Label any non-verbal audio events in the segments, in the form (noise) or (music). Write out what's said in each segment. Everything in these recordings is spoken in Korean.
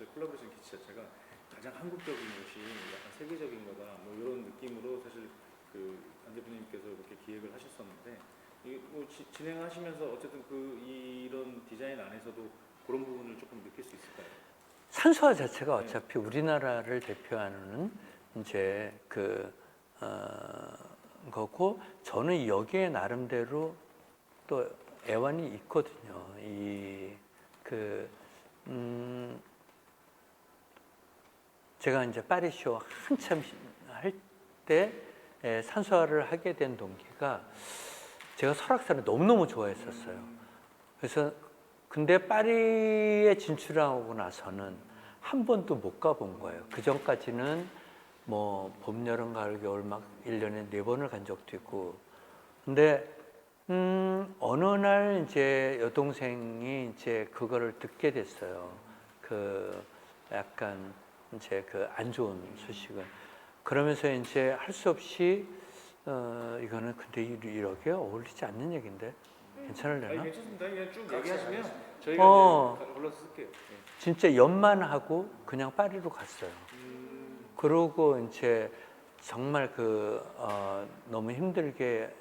저희 콜라보레이션 기치 자체가 가장 한국적인 것이 약간 세계적인 거다 뭐 이런 느낌으로 사실 그안 대표님께서 그렇게 기획을 하셨었는데 이뭐 진행하시면서 어쨌든 그 이런 디자인 안에서도 그런 부분을 조금 느낄 수 있을까요? 산소화 자체가 어차피 우리나라를 대표하는 이제 그 어, 거고 저는 여기에 나름대로 또 애환이 있거든요. 이그 음, 제가 이제 파리쇼 한참 할 때 산소화를 하게 된 동기가 제가 설악산을 너무너무 좋아했었어요. 그래서 근데 파리에 진출하고 나서는 한 번도 못 가본 거예요. 그 전까지는 뭐 봄, 여름, 가을, 겨울 막 1년에 네 번을 간 적도 있고. 근데 음, 어느 날 이제 여동생이 이제 그거를 듣게 됐어요. 그 약간 이제 그 안 좋은 소식을. 그러면서 이제 할 수 없이 어, 이거는 근데 이- 이렇게 어울리지 않는 얘기인데 괜찮을려나? 괜찮습니다. 그냥 쭉 얘기하시면 저희가 어. 이제 걸러서 쓸게요. 네. 진짜 연만 하고 그냥 파리로 갔어요. 그러고 이제 정말 그 어, 너무 힘들게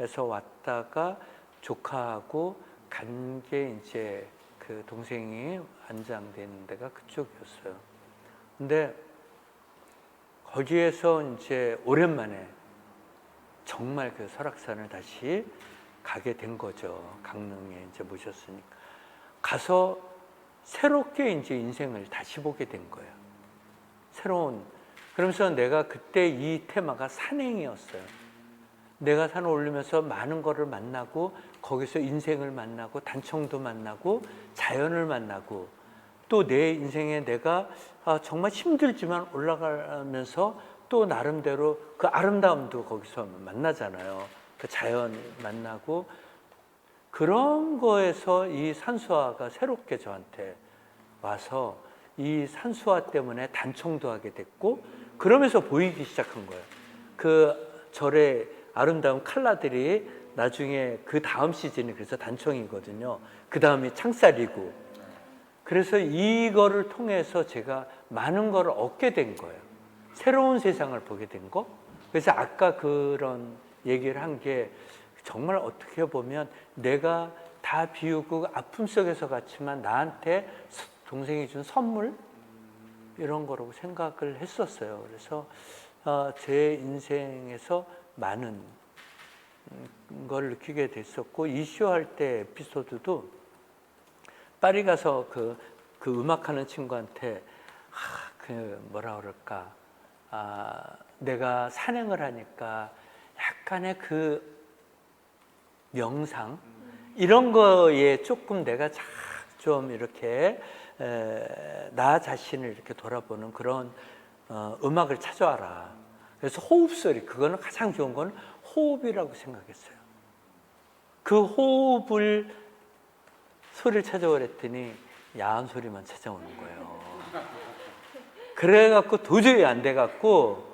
해서 왔다가 조카하고 간 게 이제 그 동생이 안장된 데가 그쪽이었어요. 근데 거기에서 이제 오랜만에 정말 그 설악산을 다시 가게 된 거죠. 강릉에 이제 모셨으니까. 가서 새롭게 이제 인생을 다시 보게 된 거예요. 새로운. 그러면서 내가 그때 이 테마가 산행이었어요. 내가 산을 오르면서 많은 거를 만나고 거기서 인생을 만나고 단청도 만나고 자연을 만나고 또 내 인생에 내가 아, 정말 힘들지만 올라가면서 또 나름대로 그 아름다움도 거기서 만나잖아요. 그 자연 만나고 그런 거에서 이 산수화가 새롭게 저한테 와서 이 산수화 때문에 단청도 하게 됐고 그러면서 보이기 시작한 거예요. 그 절의 아름다운 칼라들이 나중에 그 다음 시즌이 그래서 단청이거든요. 그 다음이 창살이고. 그래서 이거를 통해서 제가 많은 걸 얻게 된 거예요. 새로운 세상을 보게 된 거. 그래서 아까 그런 얘기를 한 게 정말 어떻게 보면 내가 다 비우고 아픔 속에서 갔지만 나한테 동생이 준 선물 이런 거라고 생각을 했었어요. 그래서 어, 제 인생에서 많은 걸 느끼게 됐었고 이슈할 때 에피소드도 파리 가서 그, 그 음악하는 친구한테 아, 그 뭐라 그럴까 아, 내가 산행을 하니까 약간의 그 명상 이런 거에 조금 내가 자- 좀 이렇게 에, 나 자신을 이렇게 돌아보는 그런 어, 음악을 찾아와라. 그래서 호흡 소리 그거는 가장 좋은 건 호흡이라고 생각했어요. 그 호흡을 소리를 찾아오랬더니 야한 소리만 찾아오는 거예요. 그래갖고 도저히 안 돼갖고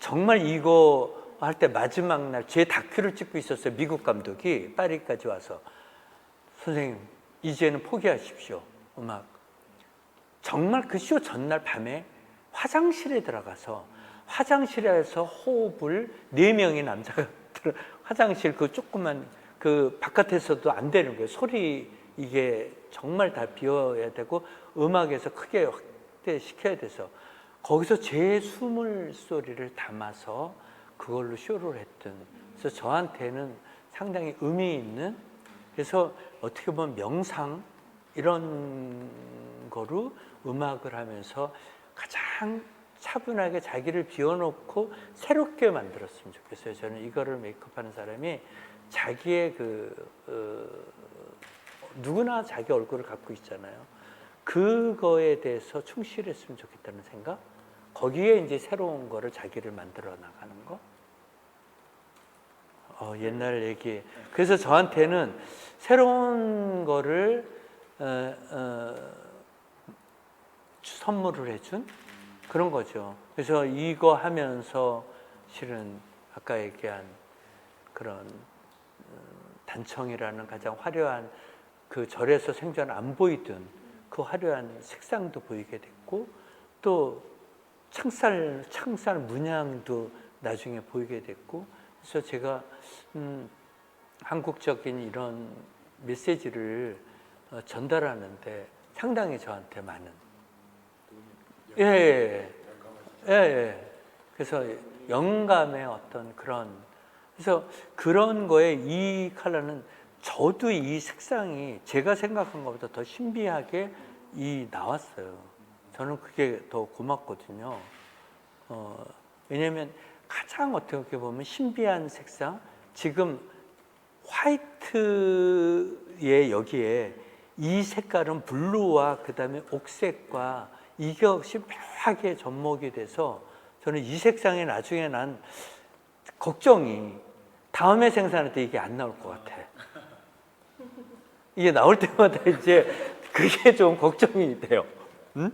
정말 이거 할 때 마지막 날 제 다큐를 찍고 있었어요. 미국 감독이 파리까지 와서 선생님 이제는 포기하십시오 음악. 정말 그 쇼 전날 밤에 화장실에 들어가서 화장실에서 호흡을 네 명의 남자가 (laughs) 화장실 그 조그만 그 바깥에서도 안 되는 거예요. 소리 이게 정말 다 비워야 되고 음악에서 크게 확대시켜야 돼서 거기서 제 숨을 소리를 담아서 그걸로 쇼를 했던 그래서 저한테는 상당히 의미 있는 그래서 어떻게 보면 명상 이런 거로 음악을 하면서 가장 차분하게 자기를 비워놓고 새롭게 만들었으면 좋겠어요. 저는 이거를 메이크업하는 사람이 자기의 그 어, 누구나 자기 얼굴을 갖고 있잖아요. 그거에 대해서 충실했으면 좋겠다는 생각. 거기에 이제 새로운 거를 자기를 만들어 나가는 거. 어, 옛날 얘기. 그래서 저한테는 새로운 거를 어, 어, 선물을 해준 그런 거죠. 그래서 이거 하면서 실은 아까 얘기한 그런 음, 단청이라는 가장 화려한 그 절에서 생전 안 보이던 그 화려한 색상도 보이게 됐고 또 창살 창살 문양도 나중에 보이게 됐고 그래서 제가 음, 한국적인 이런 메시지를 어, 전달하는데 상당히 저한테 많은 예, 예, 예, 예. 그래서 영감의 어떤 그런 그래서 그런 거에 이 컬러는 저도 이 색상이 제가 생각한 것보다 더 신비하게 이 나왔어요. 저는 그게 더 고맙거든요. 어, 왜냐하면 가장 어떻게 보면 신비한 색상 지금 화이트의 여기에 이 색깔은 블루와 그 다음에 옥색과 이것이 묘하게 접목이 돼서 저는 이 색상이 나중에 난 걱정이 다음에 생산할 때 이게 안 나올 것 같아. 이게 나올 때마다 (laughs) 이제 그게 좀 걱정이 돼요. 응?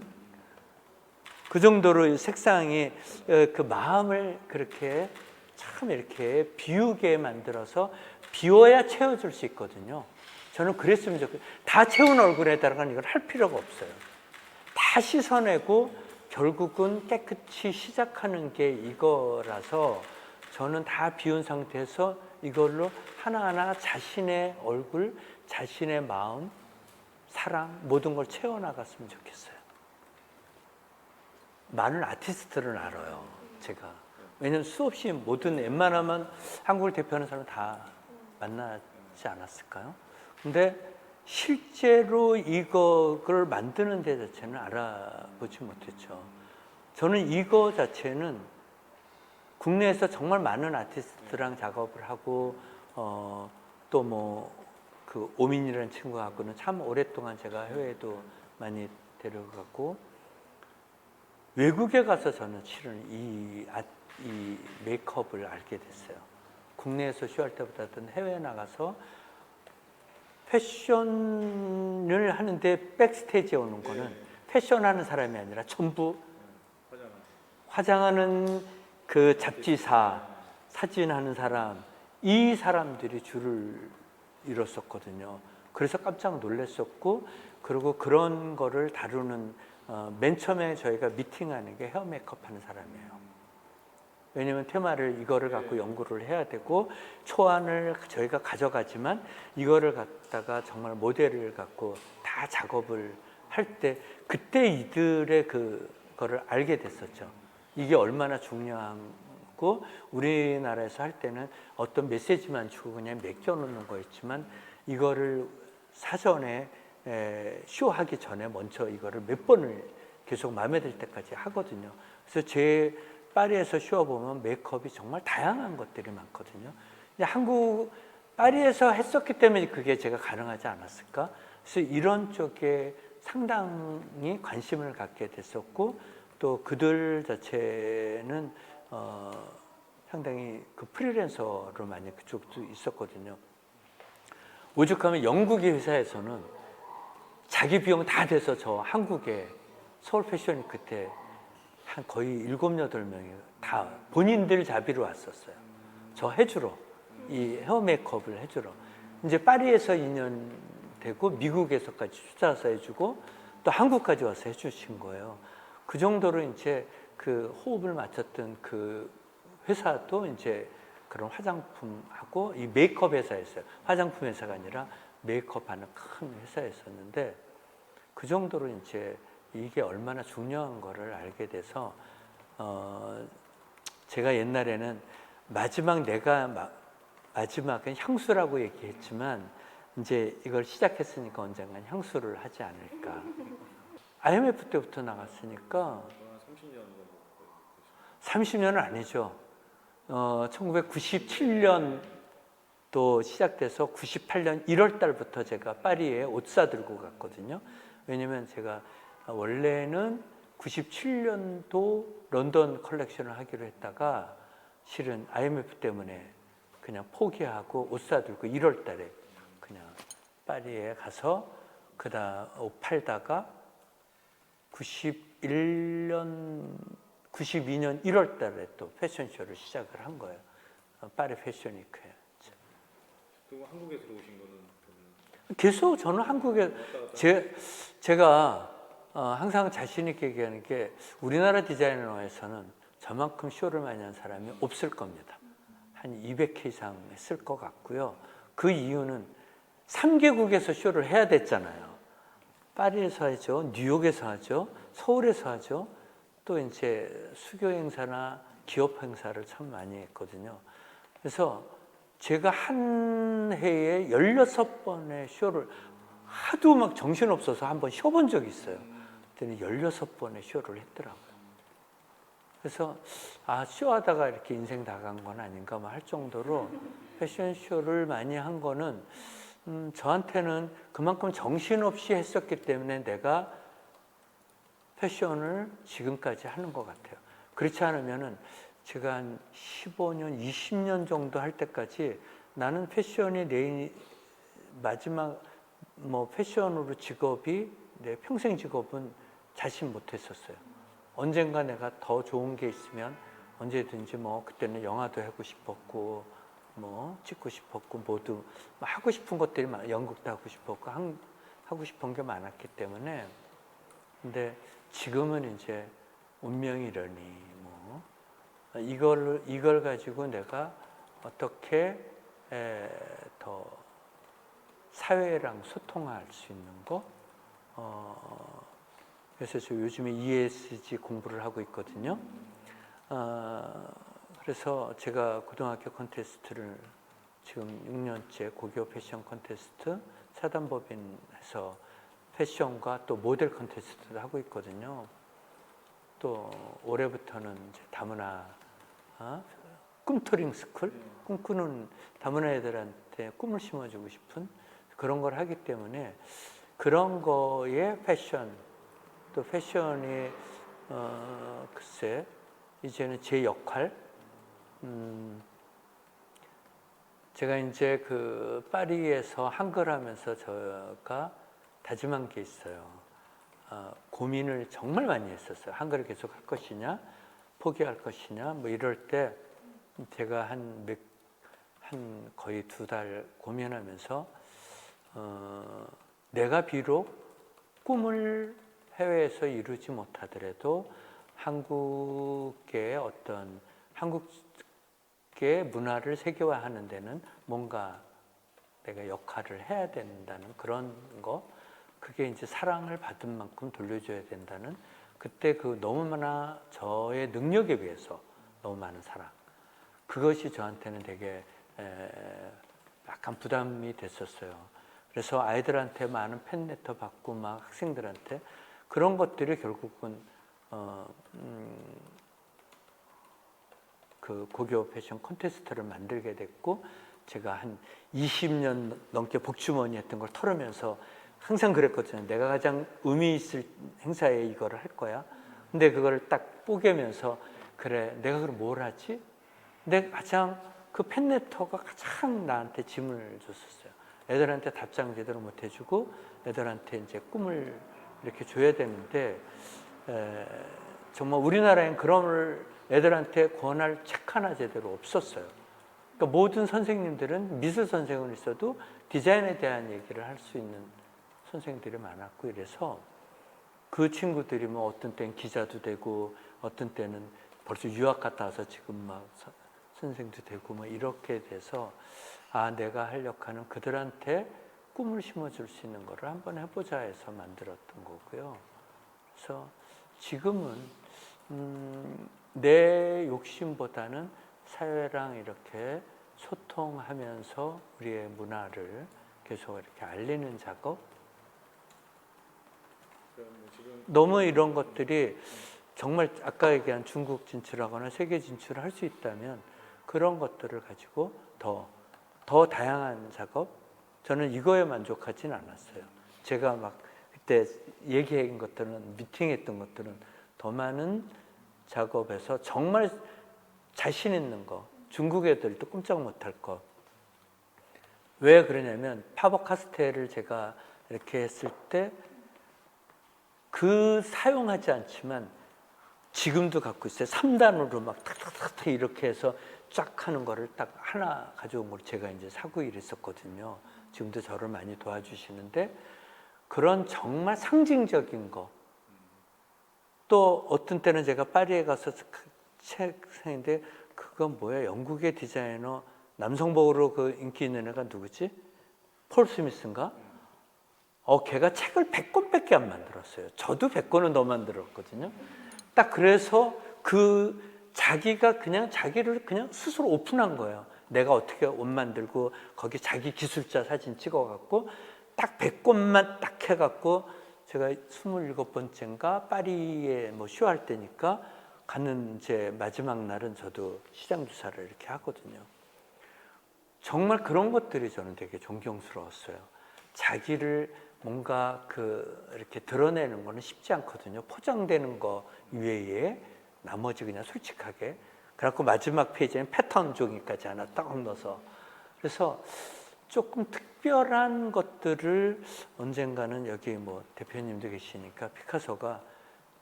그 정도로 이 색상이 어, 그 마음을 그렇게 참 이렇게 비우게 만들어서 비워야 채워줄 수 있거든요. 저는 그랬으면 좋겠어요. 다 채운 얼굴에다가는 이걸 할 필요가 없어요. 다 씻어내고 결국은 깨끗이 시작하는 게 이거라서 저는 다 비운 상태에서 이걸로 하나하나 자신의 얼굴, 자신의 마음, 사랑 모든 걸 채워나갔으면 좋겠어요. 많은 아티스트를 알아요, 제가. 왜냐면 수없이 모든 웬만하면 한국을 대표하는 사람 다 만나지 않았을까요? 근데 실제로 이거를 만드는 데 자체는 알아보지 못했죠. 저는 이거 자체는 국내에서 정말 많은 아티스트랑 작업을 하고 어, 또뭐 그 오민이라는 친구하고는 참 오랫동안 제가 해외에도 많이 데려가고 외국에 가서 저는 실은 이, 아, 이 메이크업을 알게 됐어요. 국내에서 쇼할 때보다는 해외에 나가서 패션을 하는데 백스테이지에 오는 거는 패션하는 사람이 아니라 전부 화장하는 그 잡지사, 사진하는 사람, 이 사람들이 줄을 이뤘었거든요. 그래서 깜짝 놀랐었고, 그리고 그런 거를 다루는 어, 맨 처음에 저희가 미팅하는 게 헤어 메이크업 하는 사람이에요. 왜냐면 테마를 이거를 갖고 연구를 해야 되고 초안을 저희가 가져가지만 이거를 갖다가 정말 모델을 갖고 다 작업을 할 때 그때 이들의 그 거를 알게 됐었죠. 이게 얼마나 중요 하고 우리나라에서 할 때는 어떤 메시지만 주고 그냥 맡겨놓는 거였지만 이거를 사전에 에, 쇼하기 전에 먼저 이거를 몇 번을 계속 마음에 들 때까지 하거든요. 그래서 제 파리에서 쇼 보면 메이크업이 정말 다양한 것들이 많거든요. 한국 파리에서 했었기 때문에 그게 제가 가능하지 않았을까? 그래서 이런 쪽에 상당히 관심을 갖게 됐었고 또 그들 자체는 어, 상당히 그 프리랜서로 많이 그쪽도 있었거든요. 오죽하면 영국의 회사에서는 자기 비용 다 돼서 저 한국에 서울 패션이 그때 한 거의 일곱 여덟 명이 다 본인들 자비로 왔었어요. 저 해주러 이 헤어 메이크업을 해주러 이제 파리에서 2년 되고 미국에서까지 쫓아와서 해주고 또 한국까지 와서 해주신 거예요. 그 정도로 이제 그 호흡을 맞췄던 그 회사도 이제 그런 화장품하고 이 메이크업 회사였어요. 화장품 회사가 아니라 메이크업 하는 큰 회사였었는데 그 정도로 이제 이게 얼마나 중요한 거를 알게 돼서 어 제가 옛날에는 마지막 내가 마, 마지막은 향수라고 얘기했지만 이제 이걸 시작했으니까 언젠간 향수를 하지 않을까. (laughs) IMF 때부터 나갔으니까 한 30년 정도 30년은 아니죠. 어, 1997년 또 시작돼서 98년 1월 달부터 제가 파리에 옷 사들고 갔거든요. 왜냐면 제가 원래는 97년도 런던 컬렉션을 하기로 했다가 실은 IMF 때문에 그냥 포기하고 옷 사들고 1월 달에 그냥 파리에 가서 그다 옷 팔다가 91년 92년 1월 달에 또 패션쇼를 시작을 한 거예요. 어, 파리 패션위크에. 그리고 한국에 들어오신 거는 계속 저는 한국에 제 제가 어, 항상 자신 있게 얘기하는 게 우리나라 디자이너에서는 저만큼 쇼를 많이 한 사람이 없을 겁니다. 한 200회 이상 했을 것 같고요. 그 이유는 3개국에서 쇼를 해야 됐잖아요. 파리에서 하죠, 뉴욕에서 하죠, 서울에서 하죠. 또 이제 수교 행사나 기업 행사를 참 많이 했거든요. 그래서 제가 한 해에 16번의 쇼를 하도 막 정신없어서 한번 쉬어본 적이 있어요. 그때는 16번의 쇼를 했더라고요. 그래서 아, 쇼하다가 이렇게 인생 다 간 건 아닌가 뭐할 정도로 패션쇼를 많이 한 거는 음, 저한테는 그만큼 정신없이 했었기 때문에 내가 패션을 지금까지 하는 것 같아요. 그렇지 않으면은 제가 한 15년, 20년 정도 할 때까지 나는 패션이 내 마지막 뭐 패션으로 직업이 내 평생 직업은 자신 못했었어요. 언젠가 내가 더 좋은 게 있으면 언제든지 뭐 그때는 영화도 하고 싶었고 뭐 찍고 싶었고 모두 뭐 하고 싶은 것들이 많 연극도 하고 싶었고 한, 하고 싶은 게 많았기 때문에 근데 지금은 이제 운명이려니 뭐 이걸 이걸 가지고 내가 어떻게 에, 더 사회랑 소통할 수 있는 거 어, 그래서 저 요즘에 ESG 공부를 하고 있거든요. 어, 그래서 제가 고등학교 콘테스트를 지금 6년째 고교 패션 콘테스트 사단법인에서 패션과 또 모델 콘테스트도 하고 있거든요. 또 올해부터는 이제 다문화 어? 꿈토링 스쿨 꿈꾸는 다문화 애들한테 꿈을 심어주고 싶은 그런 걸 하기 때문에 그런 거에 패션 또 패션이 어, 글쎄 이제는 제 역할 음, 제가 이제 그 파리에서 한글 하면서 제가 다짐한 게 있어요. 어, 고민을 정말 많이 했었어요. 한글을 계속 할 것이냐, 포기할 것이냐, 뭐 이럴 때 제가 한 몇, 한 거의 두 달 고민하면서 어, 내가 비록 꿈을 해외에서 이루지 못하더라도 한국의 어떤 한국의 문화를 세계화하는 데는 뭔가 내가 역할을 해야 된다는 그런 거 그게 이제 사랑을 받은 만큼 돌려줘야 된다는 그때 그 너무나 저의 능력에 비해서 너무 많은 사랑 그것이 저한테는 되게 에, 약간 부담이 됐었어요. 그래서 아이들한테 많은 팬레터 받고 막 학생들한테 그런 것들이 결국은 어, 음, 그 고교 패션 콘테스트를 만들게 됐고 제가 한 20년 넘게 복주머니 했던 걸 털으면서 항상 그랬거든요. 내가 가장 의미 있을 행사에 이거를 할 거야. 근데 그거를 딱 뽀개면서 그래 내가 그럼 뭘 하지? 근데 가장 그 팬레터가 가장 나한테 짐을 줬었어요. 애들한테 답장 제대로 못 해주고 애들한테 이제 꿈을 이렇게 줘야 되는데 에, 정말 우리나라엔 그런 걸 애들한테 권할 책 하나 제대로 없었어요. 그러니까 모든 선생님들은 미술 선생은 있어도 디자인에 대한 얘기를 할 수 있는 선생들이 많았고 이래서 그 친구들이 뭐 어떤 때는 기자도 되고 어떤 때는 벌써 유학 갔다 와서 지금 막 서- 선생도 되고 뭐 이렇게 돼서 아 내가 할 역할은 그들한테 꿈을 심어줄 수 있는 거를 한번 해보자 해서 만들었던 거고요. 그래서 지금은 음, 내 욕심보다는 사회랑 이렇게 소통하면서 우리의 문화를 계속 이렇게 알리는 작업. 너무 이런 것들이 정말 아까 얘기한 중국 진출하거나 세계 진출을 할 수 있다면 그런 것들을 가지고 더, 더 다양한 작업? 저는 이거에 만족하진 않았어요. 제가 막 그때 얘기한 것들은, 미팅했던 것들은 더 많은 작업에서 정말 자신 있는 거, 중국 애들도 꼼짝 못할 거. 왜 그러냐면 파버 카스텔을 제가 이렇게 했을 때 그 사용하지 않지만 지금도 갖고 있어요. 3단으로 막 탁탁탁탁 이렇게 해서 쫙 하는 거를 딱 하나 가져온 걸 제가 이제 사고 이랬었거든요. 지금도 저를 많이 도와주시는데 그런 정말 상징적인 거. 또 어떤 때는 제가 파리에 가서 그책 생인데 그건 뭐야? 영국의 디자이너 남성복으로 그 인기 있는 애가 누구지? 폴 스미스인가? 어, 걔가 책을 100권밖에 안 만들었어요. 저도 100권은 더 만들었거든요. 딱 그래서 그 자기가 그냥 자기를 그냥 스스로 오픈한 거예요. 내가 어떻게 옷 만들고 거기 자기 기술자 사진 찍어갖고 딱 100권만 딱 해갖고 제가 27번째인가 파리에 뭐 쇼할 때니까 가는 이제 마지막 날은 저도 시장 주사를 이렇게 하거든요. 정말 그런 것들이 저는 되게 존경스러웠어요. 자기를 뭔가 그 이렇게 드러내는 거는 쉽지 않거든요. 포장되는 거 이외에 나머지 그냥 솔직하게. 그래갖고 마지막 페이지에는 패턴 종이까지 하나 딱 넣어서. 그래서 조금 특별한 것들을 언젠가는 여기 뭐 대표님도 계시니까 피카소가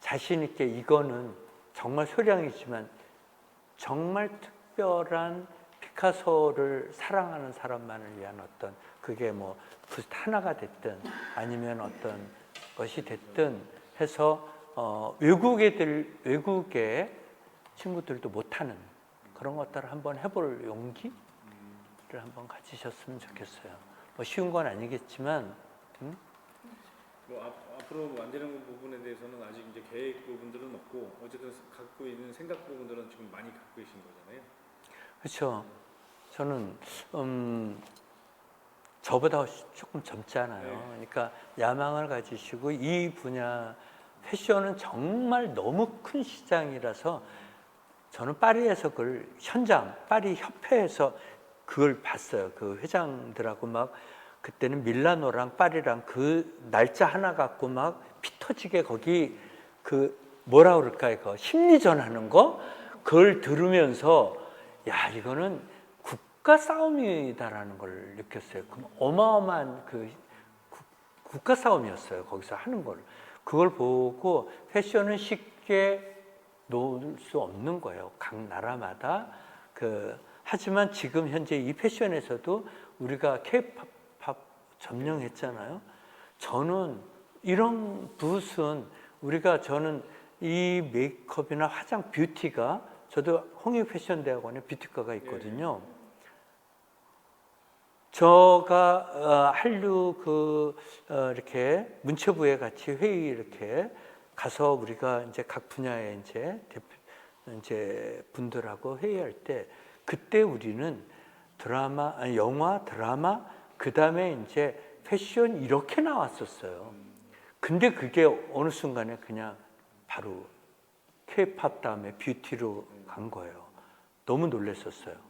자신 있게 이거는 정말 소량이지만 정말 특별한 피카소를 사랑하는 사람만을 위한 어떤 그게 뭐 부스트 하나가 됐든 아니면 어떤 것이 됐든 해서 어, 외국 애들 외국의 친구들도 못하는 그런 것들을 한번 해볼 용기를 한번 가지셨으면 좋겠어요. 뭐 쉬운 건 아니겠지만 음? 뭐 앞, 앞으로 만드는 부분에 대해서는 아직 이제 계획 부분들은 없고 어쨌든 갖고 있는 생각 부분들은 지금 많이 갖고 계신 거잖아요. 그렇죠. 저는 음, 저보다 조금 젊잖아요. 네. 그러니까 야망을 가지시고 이 분야 패션은 정말 너무 큰 시장이라서 저는 파리에서 그걸 현장 파리 협회에서 그걸 봤어요. 그 회장들하고 막 그때는 밀라노랑 파리랑 그 날짜 하나 갖고 막 피터지게 거기 그 뭐라 그럴까 그 심리전 하는 거 그걸 들으면서 야 이거는 국가 싸움이다라는 걸 느꼈어요. 그 어마어마한 그 국- 국가 싸움이었어요. 거기서 하는 걸 그걸 보고 패션은 쉽게 놓을 수 없는 거예요. 각 나라마다 그 하지만 지금 현재 이 패션에서도 우리가 K-팝 점령했잖아요. 저는 이런 붓은 우리가 저는 이 메이크업이나 화장 뷰티가 저도 홍익 패션 대학원에 뷰티과가 있거든요. 저가 어, 한류 그 어, 이렇게 문체부에 같이 회의 이렇게 가서 우리가 이제 각 분야의 이제 대표 이제 분들하고 회의할 때 그때 우리는 드라마 아니 영화 드라마 그 다음에 이제 패션 이렇게 나왔었어요. 근데 그게 어느 순간에 그냥 바로 K-팝 다음에 뷰티로 간 거예요. 너무 놀랐었어요.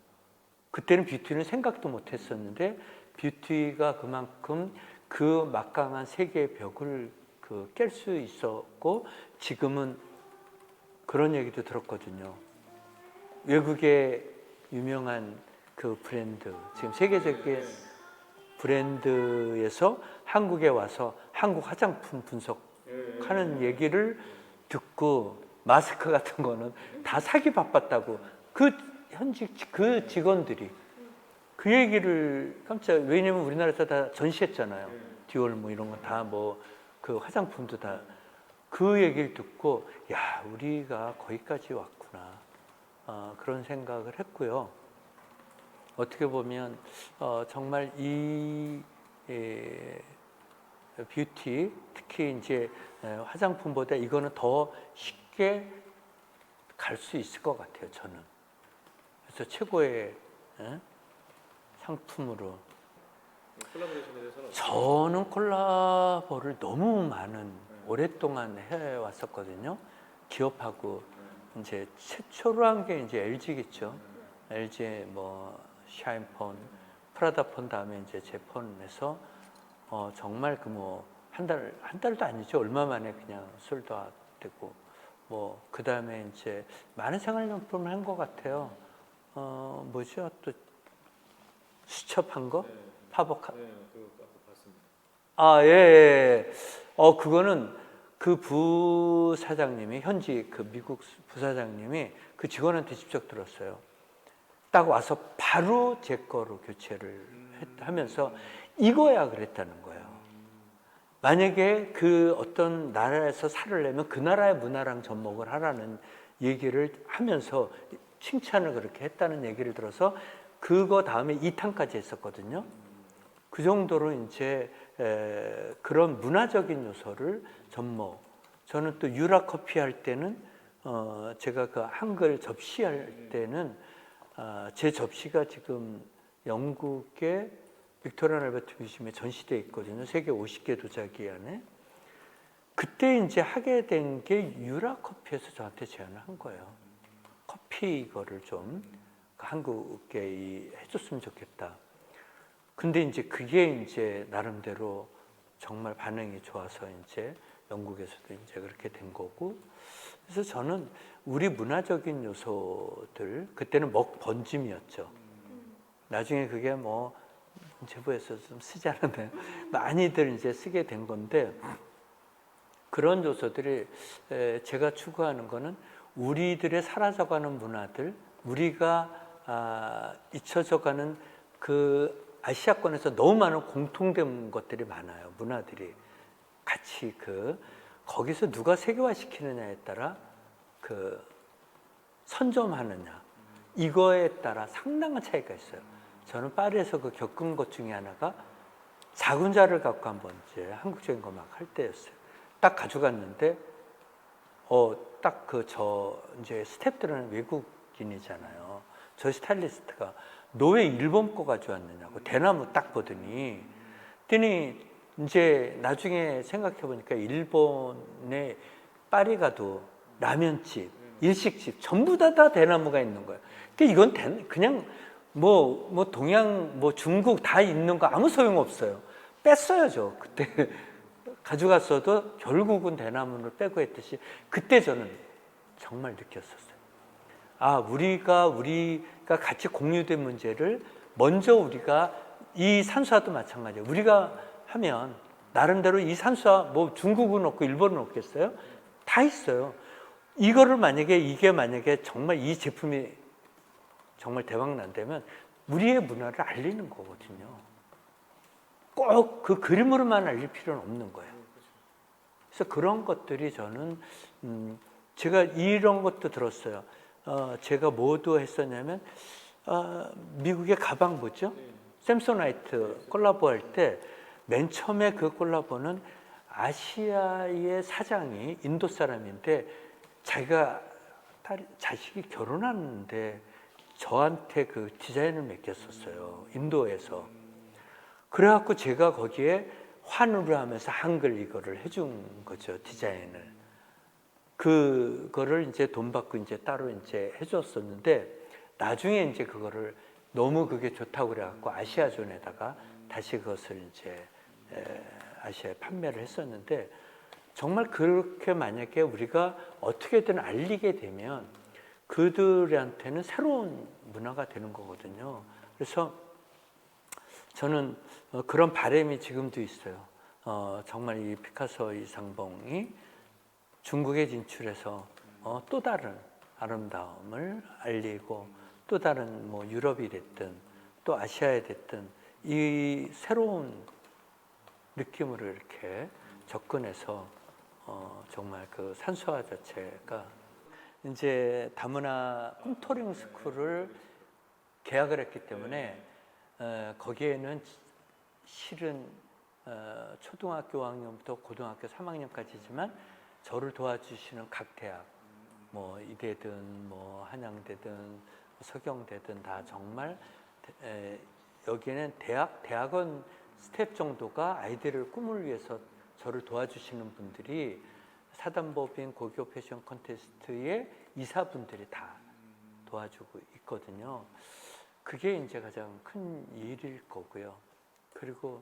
그때는 뷰티는 생각도 못 했었는데 뷰티가 그만큼 그 막강한 세계의 벽을 그 깰 수 있었고 지금은 그런 얘기도 들었거든요. 외국의 유명한 그 브랜드 지금 세계적인 브랜드에서 한국에 와서 한국 화장품 분석하는 얘기를 듣고 마스크 같은 거는 다 사기 바빴다고 그 현직 그 직원들이 그 얘기를 깜짝 왜냐면 우리나라에서 다 전시했잖아요. 디올 뭐 이런 거 다 뭐 그 화장품도 다 그 얘기를 듣고 야 우리가 거기까지 왔구나 어, 그런 생각을 했고요. 어떻게 보면 어, 정말 이 에, 뷰티 특히 이제 에, 화장품보다 이거는 더 쉽게 갈 수 있을 것 같아요. 저는 그래서 최고의 에, 상품으로 콜라보레이션에 대해서는 저는 콜라보를 너무 많은 오랫동안 해 왔었거든요. 기업하고 이제 최초로 한 게 이제 LG겠죠. LG 뭐 샤인폰, 프라다폰 다음에 이제 제 폰에서 어 정말 그 뭐 한 달 한 달도 아니죠. 얼마 만에 그냥 솔드아웃 되고 뭐 그 다음에 이제 많은 생활용품을 한 것 같아요. 어 뭐죠 또 수첩한 거, 네, 파버카 네, 그거 아까 봤습니다. 아, 예, 예. 어, 그거는 그 부사장님이, 현지 그 미국 부사장님이 그 직원한테 직접 들었어요. 딱 와서 바로 제 거로 교체를 했- 하면서 이거야 그랬다는 거예요. 만약에 그 어떤 나라에서 살으려면 그 나라의 문화랑 접목을 하라는 얘기를 하면서 칭찬을 그렇게 했다는 얘기를 들어서 그거 다음에 2탄까지 했었거든요. 그 정도로 이제 에, 그런 문화적인 요소를 접목. 저는 또 유라 커피 할 때는 어, 제가 그 한글 접시 할 때는 아, 제 접시가 지금 영국의 빅토리아 알버트 뮤지엄에 전시돼 있거든요. 세계 50개 도자기 안에. 그때 이제 하게 된 게 유라 커피에서 저한테 제안을 한 거예요. 커피 이거를 좀 한국에 이 해줬으면 좋겠다. 근데 이제 그게 이제 나름대로 정말 반응이 좋아서 이제 영국에서도 이제 그렇게 된 거고. 그래서 저는 우리 문화적인 요소들 그때는 먹 번짐이었죠. 나중에 그게 뭐 제보에서 좀 쓰지 않았나요? (laughs) 많이들 이제 쓰게 된 건데 그런 요소들이 에, 제가 추구하는 거는 우리들의 사라져가는 문화들, 우리가 아, 잊혀져가는 그 아시아권에서 너무 많은 공통된 것들이 많아요. 문화들이 같이 그 거기서 누가 세계화시키느냐에 따라 그 선점하느냐 이거에 따라 상당한 차이가 있어요. 저는 파리에서 그 겪은 것 중에 하나가 작은 자를 갖고 한번 이제 한국적인 거막 할 때였어요. 딱 가져갔는데 어 딱 그 저 이제 스탭들은 외국인이잖아요. 저 스타일리스트가 너 왜 일본 거 가져왔느냐고 대나무 딱 보더니 그랬더니 이제 나중에 생각해 보니까 일본의 파리 가도 라면집, 일식집 전부 다 다 대나무가 있는 거예요. 그러니까 이건 대- 그냥 뭐, 뭐 동양, 뭐 중국 다 있는 거 아무 소용 없어요. 뺐어야죠. 그때 가져갔어도 결국은 대나무를 빼고 했듯이 그때 저는 정말 느꼈었어요. 아, 우리가 우리가 같이 공유된 문제를 먼저 우리가 이 산수화도 마찬가지예요. 우리가 하면 나름대로 이 산수화 뭐 중국은 없고 일본은 없겠어요? 다 있어요. 이거를 만약에 이게 만약에 정말 이 제품이 정말 대박 난다면 우리의 문화를 알리는 거거든요. 꼭 그 그림으로만 알릴 필요는 없는 거예요. 그래서 그런 것들이 저는 음, 제가 이런 것도 들었어요. 어, 제가 뭐도 했었냐면 어, 미국의 가방 뭐죠? 샘소나이트 콜라보 할 때 맨 처음에 그 콜라보는 아시아의 사장이 인도 사람인데 자기가 딸, 자식이 결혼하는데 저한테 그 디자인을 맡겼었어요. 인도에서. 그래갖고 제가 거기에 환호를 하면서 한글 이거를 해준 거죠. 디자인을. 그거를 이제 돈 받고 이제 따로 이제 해줬었는데 나중에 이제 그거를 너무 그게 좋다고 그래갖고 아시아존에다가 다시 그것을 이제 에, 아시아에 판매를 했었는데 정말 그렇게 만약에 우리가 어떻게든 알리게 되면 그들한테는 새로운 문화가 되는 거거든요. 그래서 저는 어, 그런 바람이 지금도 있어요. 어, 정말 이 피카소 이상봉이 중국에 진출해서 어, 또 다른 아름다움을 알리고 또 다른 뭐 유럽이 됐든 또 아시아에 됐든 이 새로운 느낌으로 이렇게 접근해서 어, 정말 그 산수화 자체가 이제 다문화 꿈토링 스쿨을 계약을 했기 때문에 어, 거기에는 실은 어, 초등학교 5학년부터 고등학교 3학년까지지만 저를 도와주시는 각 대학 뭐 이대든 뭐 한양대든 서경대든 다 정말 에, 여기는 대학 대학원 스텝 정도가 아이들을 꿈을 위해서 저를 도와주시는 분들이 사단법인 고교 패션 콘테스트의 이사분들이 다 도와주고 있거든요. 그게 이제 가장 큰 일일 거고요. 그리고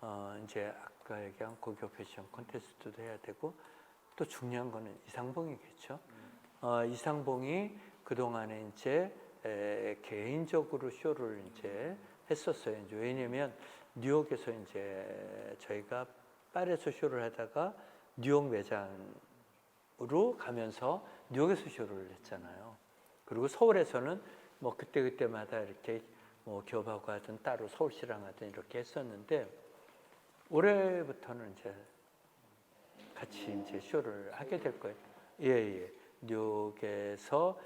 어 이제 아까 얘기한 고교 패션 콘테스트도 해야 되고 또 중요한 거는 이상봉이겠죠. 어 이상봉이 그 동안에 이제 에, 개인적으로 쇼를 이제 했었어요. 이제 왜냐면 뉴욕에서 이제 저희가 파리에서 쇼를 하다가 뉴욕 매장으로 가면서 뉴욕에서 쇼를 했잖아요. 그리고 서울에서는 뭐 그때 그때마다 이렇게 뭐 기업하고 하든 따로 서울시랑 하든 이렇게 했었는데 올해부터는 이제 같이 이제 쇼를 하게 될 거예요. 예, 예. 뉴욕에서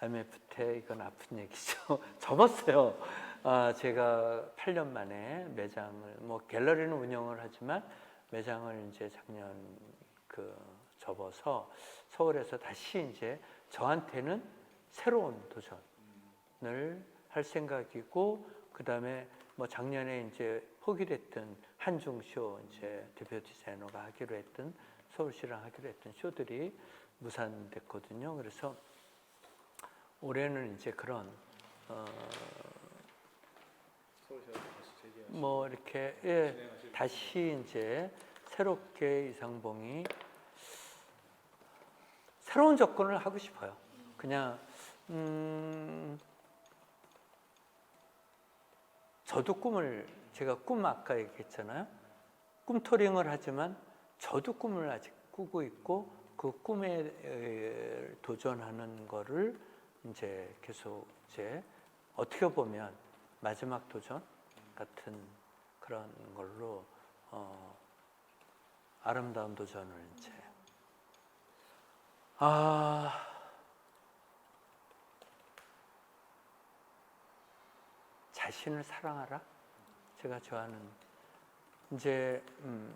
IMF 때 이건 아픈 얘기죠. (laughs) 접었어요. 아, 제가 8년 만에 매장을 뭐 갤러리는 운영을 하지만 매장을 이제 작년 그 접어서 서울에서 다시 이제 저한테는 새로운 도전을 할 생각이고 그 다음에 뭐 작년에 이제 포기됐던 한중쇼 이제 대표 디자이너가 하기로 했던 서울시랑 하기로 했던 쇼들이 무산됐거든요. 그래서 올해는 이제 그런 어, 뭐 이렇게 예, 다시 이제 새롭게 이상봉이 새로운 접근을 하고 싶어요. 그냥 음, 저도 꿈을 제가 꿈 아까 얘기했잖아요. 꿈토링을 하지만 저도 꿈을 아직 꾸고 있고 그 꿈에 에, 도전하는 거를 이제 계속 이제 어떻게 보면 마지막 도전 같은 그런 걸로 어, 아름다운 도전을 이제 아 자신을 사랑하라 제가 좋아하는 이제 음,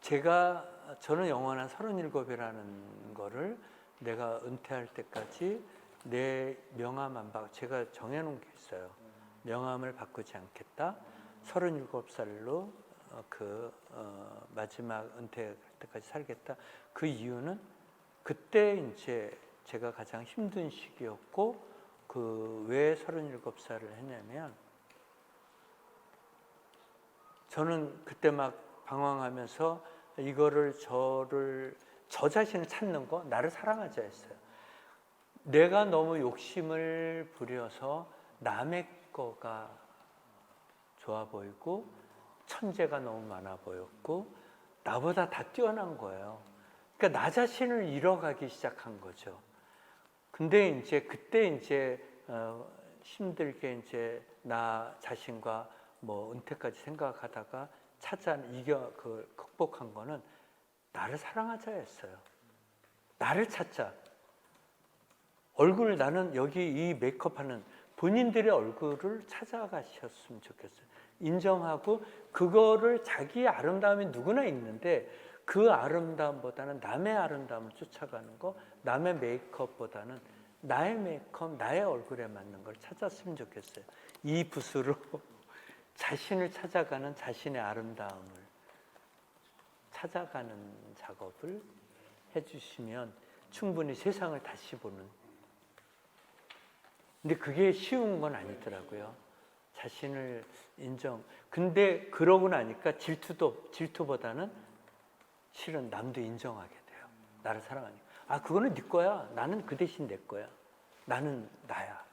제가 저는 영원한 37이라는 거를 내가 은퇴할 때까지 내 명함 안 바, 제가 정해놓은 게 있어요. 명함을 바꾸지 않겠다. 37살로 어, 그 어, 마지막 은퇴할 때까지 살겠다. 그 이유는 그때 이제 제가 가장 힘든 시기였고 그 왜 37살을 했냐면 저는 그때 막 방황하면서 이거를 저를 저 자신을 찾는 거 나를 사랑하자 했어요. 내가 너무 욕심을 부려서 남의 거가 좋아 보이고 천재가 너무 많아 보였고 나보다 다 뛰어난 거예요. 그러니까 나 자신을 잃어가기 시작한 거죠. 근데 이제 그때 이제 어, 힘들게 이제 나 자신과 뭐 은퇴까지 생각하다가 찾아 이겨 그 극복한 거는 나를 사랑하자였어요. 나를 찾자. 얼굴 나는 여기 이 메이크업하는 본인들의 얼굴을 찾아가셨으면 좋겠어요. 인정하고 그거를 자기의 아름다움이 누구나 있는데 그 아름다움보다는 남의 아름다움을 쫓아가는 거, 남의 메이크업보다는 나의 메이크업, 나의 얼굴에 맞는 걸 찾았으면 좋겠어요. 이 붓으로 (laughs) 자신을 찾아가는 자신의 아름다움을 찾아가는 작업을 해주시면 충분히 세상을 다시 보는. 근데 그게 쉬운 건 아니더라고요. 자신을 인정. 근데 그러고 나니까 질투도 질투보다는 실은 남도 인정하게 돼요. 나를 사랑하니까. 아 그거는 네 거야. 나는 그 대신 내 거야. 나는 나야.